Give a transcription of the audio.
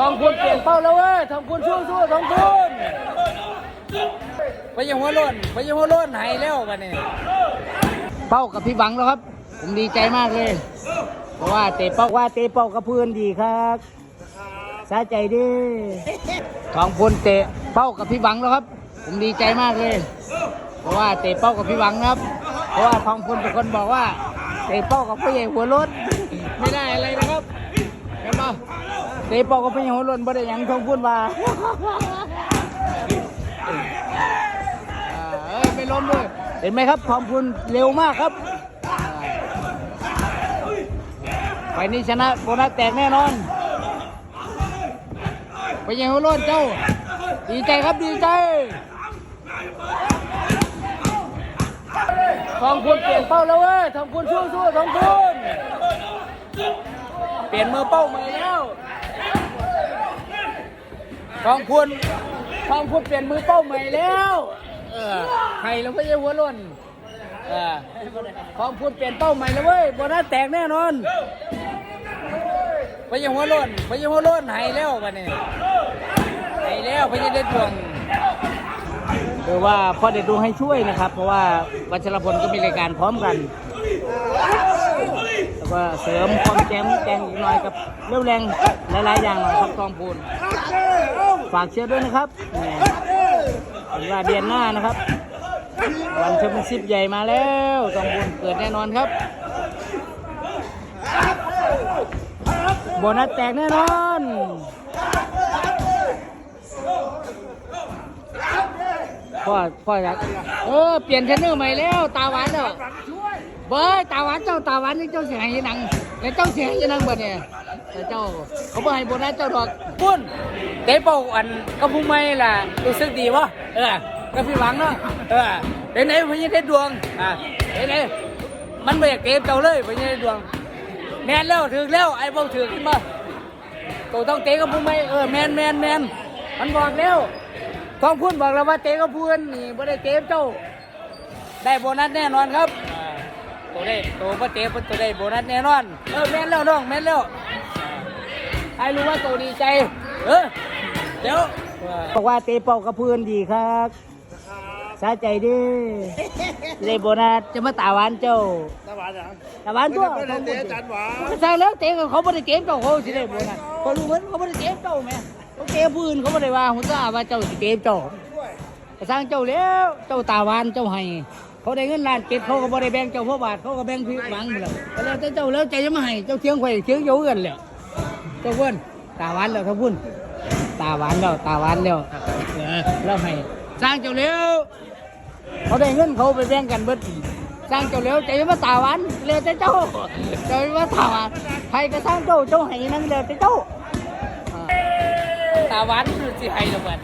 ทองคุณเปลี่ยนเป้าแล้วเว้ยทองคุณสู้สู้ทองคุณไปยังหัวล้นไปยังหัวล้นหายแล้ววันนี้เป้ากับพี่บังแล้วครับ ผมดีใจมากเลย เพราะว่าเตะเป้าว่าเตะเป้ากับเพื่อนดีครับสาใจดีทองพูนเตะเป้ากับพี่บังแล้วครับ ผมดีใจมากเลย เพราะว่าเตะเป้ากับพี่บังครับ เพราะว่าทองพูนเป็นคนบอกว่าเตะเป้ากับพี่ใหญ่หัวรถไม่ได้อะไรนะครับเห็นปะ เตะป้ากับพี่ใหญ่หัวรถไม่ได้หยังทองพูนว่าเอ้ยไม่ล้มด้วยเห็นไหมครับทองพูนเร็วมากครับไฟนี้ชนะโบนัสแตกแน่นอนไปยังหัวโล้นเจ้า ดีใจครับดีใจทองคุณเปลี่ยนเป้าแล้วเว้ยทองคุณสู้สู้ทองคุณเปลี่ยนมือเป้าใหม่แล้ว ทองคุณทองคุณเปลี่ยนมือเป้าใหม่แล้ว เออใครแล้วไม่ใช่หัวล้นเออทองคุณเปลี่ยนเป้าใหม่แล้วเว้ยโบนัสแตกแน่นอนไปยังหัวล้นไปยังหัวล้นหายแล้ววันนี้หายแล้วพญาเด็ดดวงคือว่าพ่อเด็ดดวงให้ช่วยนะครับ เพราะว่าวัชรพลก็มีรายการพร้อมกัน วก็เสริมความแจ่มแจงอีกหน่อยกับเรี่ยวแรงหลายๆอย่างหน่อยครับทองพูนฝากเชียร์ด้วยนะครับนี่เห็นว่าเดือนหน้านะครับ วันแชมเปี้ยนชิพใหญ่มาแล้วทองพูนเกิดแน่นอนครับโบนัสแตกแน่นอนพ่อพ่ออยากเออเปลี่ยนเทรนเนอร์ใหม่แล้ว ตาหวานแล้ว เบ้ยตาหวานเจ้าตาหวานนี่เจ้าเสียหายหนังแล้วเจ้าเสียหายหนังบ่เนี่ยแต่เจ้าเขาบ่ให้โบนัสเจ้าดอกปุ้นเตะเป่าอันก็พุ่งไม่ล่ะรู้สึกดีวะเออก็พี่หวังเนาะเออเดี๋ยวไหนพญาเทศดวงอะเดี๋ยวไหนมันไม่อยากเตะเจ้าเลยพญาเทศดวงแมนแล้วถึงแล้วไอ้เบาถึงขึ้นมาตัวต้องเตะกับผู้ไม่เออแมนแมนแมนมันบอกแล้วทองพูนบอกแล้วว่าเตะกับผู้อื่นนี่บ่ได้เกับเจ้าได้โบนัสแน่นอนครับ ตัวได้ตัวบ่เตะตัวได้โบนัสแน่นอนเออแมนแล้วน้องแมนแล้วใครรู้ว่าตัวดีใจ เออเดี๋ยวบอกว่าเตะเป่ากับเพื่อนดีครับสาใจดีได้โบนัสจะมาตาหวานเจ้าตาหวานยังตาหวานตัวไม่ได้เตะจันหวานใช่แล้วเตะกับเขาไม่ได้เกมเจ้าเขาสิได้บ่นั่นเขารู้เหมือนเขาไม่ได้เกมเจ้าแม่เขาเตะปืนเขาไม่ได้ว่าหุ่นตาว่าเจ้าสิเกมเจ้าก็สร้างเจ้าแล้วเจ้าตาหวานเจ้าให้ เขาได้เงินล้านเก็บเขาก็บ่ได้แบ่งเจ้าพ่อบาทเขาก็แบ่งพี่หวังแล้วก็แล้วแต่เจ้าแล้วใจจะมาให้เจ้าเทียงไข่เทียงโยกันแล้วเจ้าเพื่อนตาหวานแล้วครับพุ่นตาหวานแล้วตาหวานแล้วเออแล้วให้สร้างเจ้าแล้วเขาได้เงินเขาไปแบ่งกันเบิดสร้างเจ้าเร็วใจว่าตาหวันเร็วแต่เจ้าใจว่าตาหวันใครก็สร้างเจ้าเจ้าให้นั่งเร็วแต่เจ้าอ่าตาหวันคือสิให้ละบัด